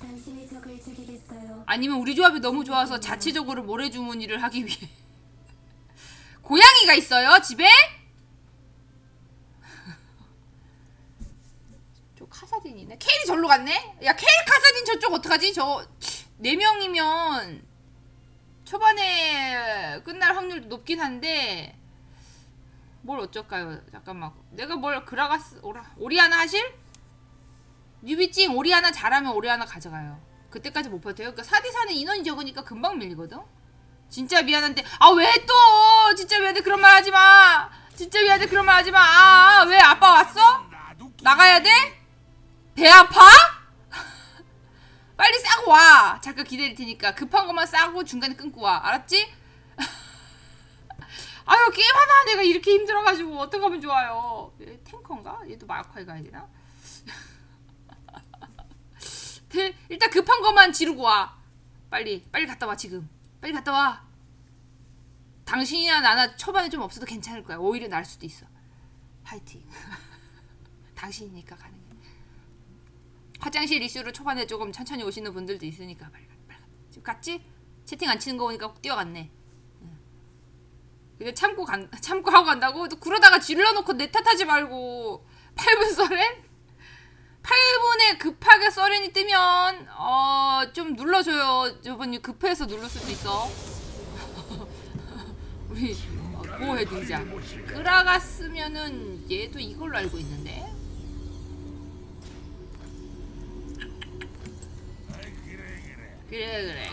당신의 적을 죽이겠어요. 아니면 우리 조합이 너무 좋아서 자체적으로 모래 주머니를 하기 위해 고양이가 있어요 집에? 저 카사딘이네 케일이 절로 갔네? 야 케일 카사딘 저쪽 어떡하지? 저 4명이면 초반에 끝날 확률도 높긴 한데 뭘 어쩔까요? 잠깐만 내가 뭘 그라가스 오라, 오리아나 하실? 뉴비찡 오리아나 잘하면 오리아나 가져가요. 그때까지 못 버텨요. 그러니까 사디사는 인원이 적으니까 금방 밀리거든. 진짜 미안한데 아 왜 또 진짜 미안해 그런 말 하지 마. 진짜 미안해 그런 말 하지 마. 아, 왜 아빠 왔어? 나가야 돼? 배 아파? 빨리 싸고 와. 잠깐 기다릴 테니까 급한 것만 싸고 중간에 끊고 와. 알았지? 아유 게임 하나 내가 이렇게 힘들어가지고 어떡하면 좋아요. 얘 탱커인가? 얘도 마카에 가야 되나? 대- 일단 급한 것만 지르고 와. 빨리 빨리 갔다 와 지금. 빨리 갔다 와. 당신이나 나나 초반에 좀 없어도 괜찮을 거야. 오히려 날 수도 있어. 파이팅. 당신이니까 가능해. 화장실 이슈로 초반에 조금 천천히 오시는 분들도 있으니까 빨리 가. 빨리 가. 지금 갔지? 채팅 안 치는 거 보니까 뛰어갔네. 응. 근데 참고 간 참고 하고 간다고 또 그러다가 질러놓고 내 탓하지 말고 8분 썰엔 8분에 급하게 서렌이 뜨면 어 좀 눌러줘요. 저번 급해서 누를 수도 있어. 우리 어, 보호해드리자. 그라갔으면은 얘도 이걸로 알고 있는데. 그래 그래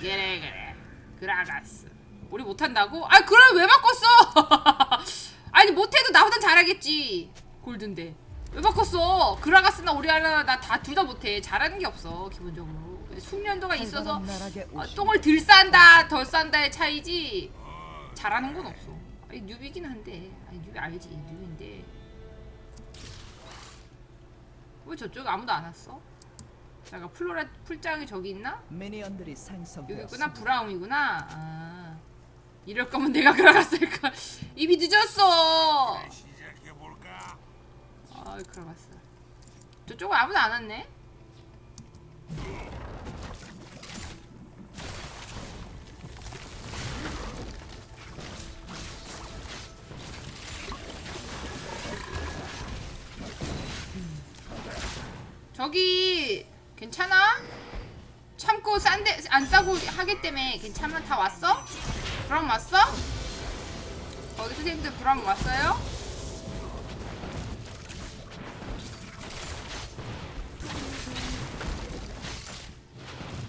그래 그래 그라가스 우리 못한다고? 아 그걸 왜 바꿨어? 아니 못해도 나보단 잘하겠지 골든데 왜 바꿨어? 그라가스나 오리아나 나 다 둘 다 못해. 잘하는 게 없어 기본적으로. 숙련도가 있어서 어, 똥을 덜 싼다 덜 싼다의 차이지 잘하는 건 없어. 아니 뉴비긴 한데. 아니 뉴비 알지? 뉴비인데. 왜 저쪽에 아무도 안 왔어? 잠깐 플로라 풀장이 저기 있나? 미니언들이 여기 있구나 생성되었습니다. 브라움이구나. 아. 이럴 거면 내가 그라갔을까 입이 늦었어 아이 그라갔어 저쪽은 아무도 안 왔네 저기 괜찮아? 참고 싼데 안 싸고 하기 때문에 괜찮아 다 왔어? 브라움 왔어? 거기 선생님들 브라움 왔어요?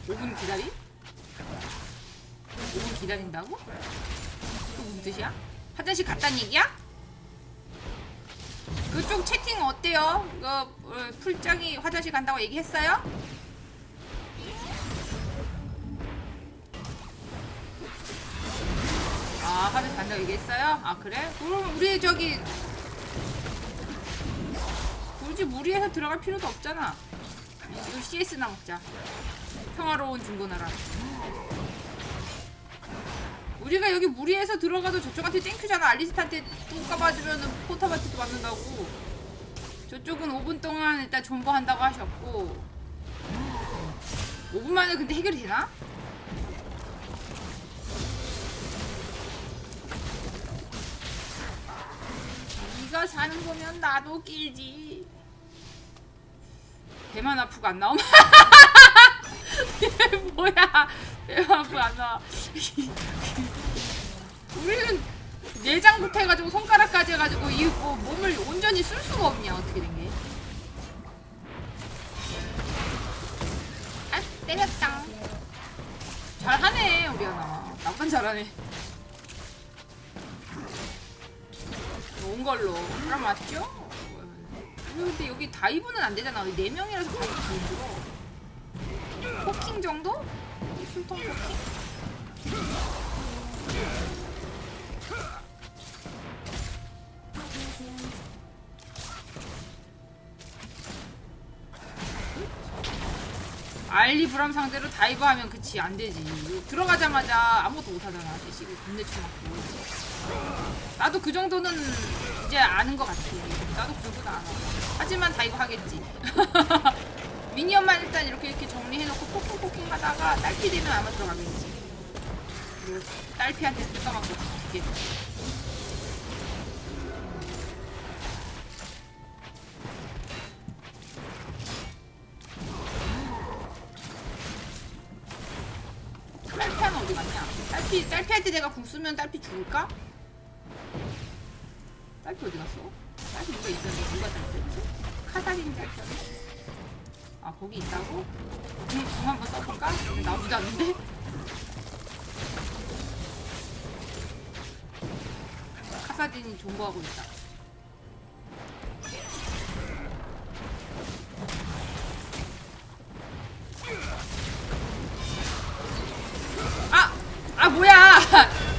오분 기다림? 5분 기다린다고? 그 무슨 뜻이야? 화장실 갔다는 얘기야? 그쪽 채팅 어때요? 그 어, 풀장이 화장실 간다고 얘기했어요? 아 화장실 간다고 얘기했어요? 아 그래? 그럼 우리 저기 굳이 무리해서 들어갈 필요도 없잖아 이거 CS나 먹자 평화로운 중고나라. 우리가 여기 무리해서 들어가도 저쪽한테 땡큐잖아. 알리스타한테 똥 까봐주면은 포탑한테도 맞는다고. 저쪽은 5분 동안 일단 존버한다고 하셨고. 5분 만에 근데 해결이 되나? 네가 사는 거면 나도 끼지. 배만 아프고 안 나오면 얘 뭐야 아프고 안 나와 우리는 내장부터 해가지고 손가락까지 해가지고 이 뭐 몸을 온전히 쓸 수가 없냐 어떻게 된 게? 아 때렸다. 잘하네 우리 하나. 나쁜 잘하네. 좋은 걸로. 그럼 맞죠? 근데 여기 다이브는 안 되잖아. 네 명이라서 다이브 힘들어. 포킹 정도? 술통 포킹? 알리 브람 상대로 다이브 하면 그치 안 되지. 들어가자마자 아무것도 못 하잖아. 대시고 군대 쳐맞고. 나도 그 정도는 이제 아는 것 같아. 나도 그 정도는 알아. 하지만 다이브 하겠지 미니언만 일단 이렇게 이렇게 정리해놓고 포킹포킹 하다가 딸피 되면 아마 들어가겠지. 그리고 딸피한테 뜯어맞고 죽게. 딸피는 어디 갔냐? 딸피 딸피한테 내가 궁 쓰면 딸피 죽을까? 딸피 어디 갔어? 딸피 누가 있었는데 누가 딸피였지? 카사딘 딸피였네? 아 거기 있다고? 궁, 궁 한번 써볼까? 않은데? 카사딘이 존버하고 있다 아! 아 뭐야!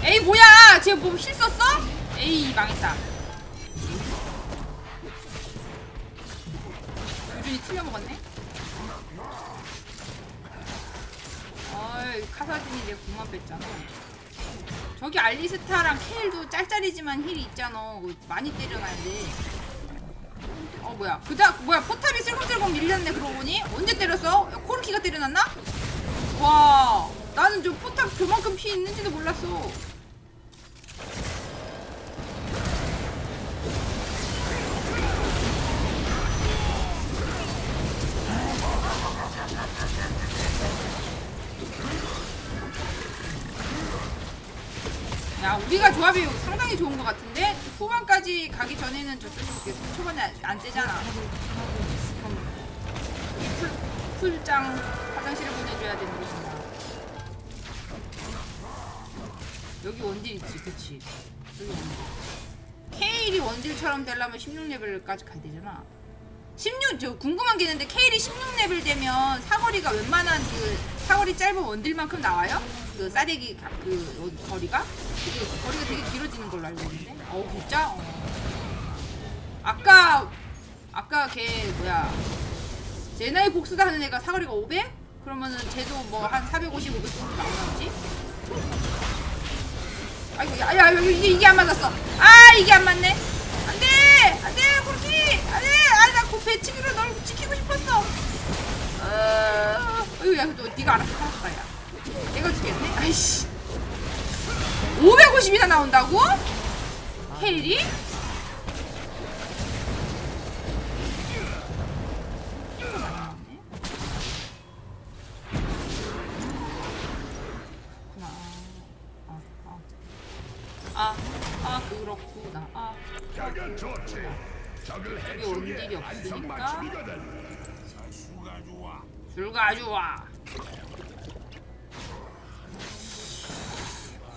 에이 뭐야! 쟤뭐실 썼어? 에이 망했다 유준이 틀려먹었네? 어이 카사딘이 내 궁만 뺐잖아. 저기 알리스타랑 케일도 짤짤이지만 힐이 있잖아. 많이 때려놔야 돼 어 뭐야. 그다 뭐야. 포탑이 슬금슬금 밀렸네 그러고 보니? 언제 때렸어? 야, 코르키가 때려놨나? 와. 나는 저 포탑 그만큼 피 있는지도 몰랐어 야 우리가 조합이 상당히 좋은 것 같은데 후반까지 가기 전에는 저쪽이 이렇게 초반에 안- 여기 풀, 풀장 화장실에 보내줘야 되는 곳인가 여기 원딜 있지 그치? 여기 원딜 케일이 원딜처럼 되려면 16레벨까지 가야 되잖아. 16, 저 궁금한 게 있는데 케일이 16레벨 되면 사거리가 웬만한 그 사거리 짧은 원딜만큼 나와요? 그 싸대기 가- 그 어- 거리가? 되게 거리가 되게 길어지는 걸로 알고 있는데? 어우 진짜? 어. 아까 아까 걔 뭐야 제나이 복수다 하는 애가 사거리가 500? 그러면은 쟤도 뭐 한 450, 500 정도 나오나지? 아이고 야야 이게 이게 안 맞았어. 아 이게 안 맞네. 안돼 안돼 550이나 나온다고? 케일이? 아, 아. 아, 아. 아, 좋아. 줄가 좋아.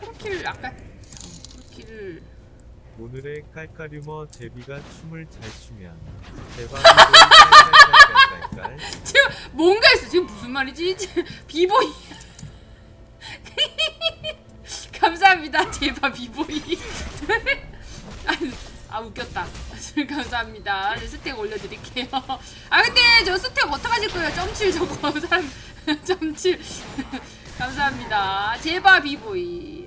코르키를 아까 코르키를 오늘의 깔깔유머 제비가 춤을 잘 추면 깔깔깔깔깔깔 지금 뭔가 있어. 지금 무슨 말이지? 비보이. 감사합니다. 제바 비보이. 아, 아 웃겼다. 감사합니다. 네, 스택 올려드릴게요. 아 근데 저 스택 어떡하실 거예요? 점칠 저거 사람 점칠. 감사합니다. 제바 비보이.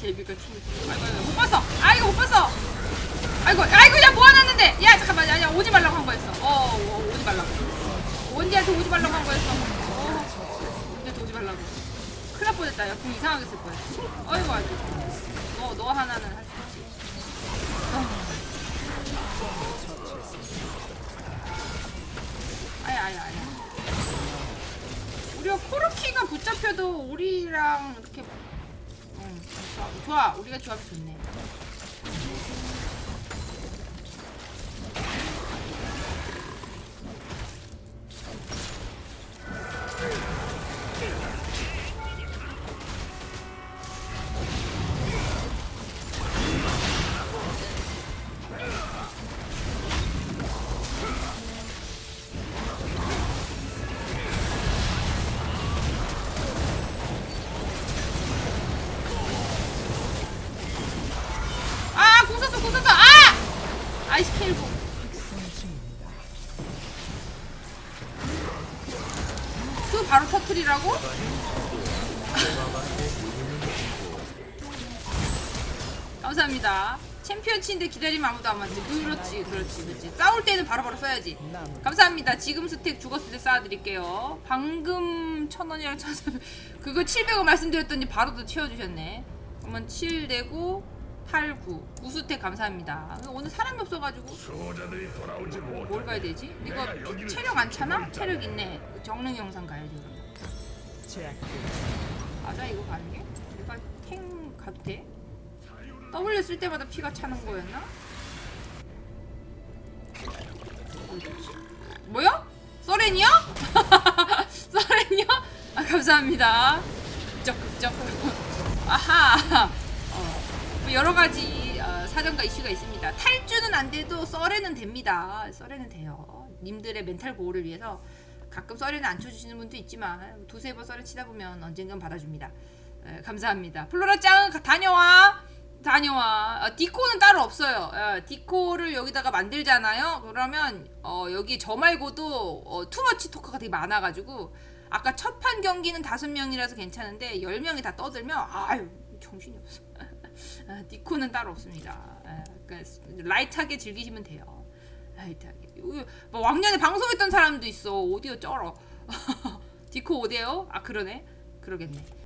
제비가 아이고, 못 봤어. 아이고 못 봤어. 아이고 아이고 야 모아놨는데? 야 잠깐만 야, 야 오지 말라고 한 거였어. 어, 어 오지 말라고. 원디한테 오지 말라고 한 거였어. 어 원디한테 오지 말라고. 큰일 날 뻔했다. 야궁 이상하게 쓸 뻔했어 아이고 아이고. 너, 너 하나는 할 수 있지. 어. 아야 아야 아야. 우리가 코르키가 붙잡혀도 우리랑 이렇게 응, 좋아, 우리가 조합이 좋네 아이스 케일고. 그 바로 터트리라고? 감사합니다. 챔피언 치는데 기다리면 아무도 안 맞지. 그렇지, 그렇지, 그렇지. 싸울 때는 바로바로 써야지. 감사합니다. 지금 스택 죽었을 때 쌓아드릴게요. 방금 천 원이랑 천삼 그거 700원 말씀드렸더니 바로 또 채워주셨네. 그러면 7 되고 8, 9. 무스택 감사합니다. 오늘 사람이 없어가지고 뭘 가야 되지? 이거 체력 안 차나? 체력 있네. 정릉 영상 가야지 그럼. 맞아 이거 가는 게? 내가 탱 가도 돼? W 쓸 때마다 피가 차는 거였나? 뭐야? 서렌이요? 서렌이요? 아 감사합니다. 극적 극적. 아하. 어, 뭐 여러 가지 어, 사정과 이슈가 있습니다. 탈주는 안 돼도 썰에는 됩니다. 썰에는 돼요. 님들의 멘탈 보호를 위해서 가끔 썰에는 안 쳐주시는 분도 있지만 두세 번 썰에 치다 보면 언젠간 받아줍니다. 에, 감사합니다. 플로라 짱 가- 다녀와. 다녀와. 아, 디코는 따로 없어요. 어, 디코를 여기다가 만들잖아요. 그러면 어, 여기 저 말고도 어, 투머치 토크가 되게 많아가지고 아까 첫 판 경기는 다섯 명이라서 괜찮은데 열 명이 다 떠들면 아유 정신이 없어. 아, 디코는 따로 없습니다. 아, 그러니까 라이트하게 즐기시면 돼요. 라이트하게. 뭐 왕년에 방송했던 사람도 있어. 오디오 쩔어. 디코 오디오? 아 그러네. 그러겠네.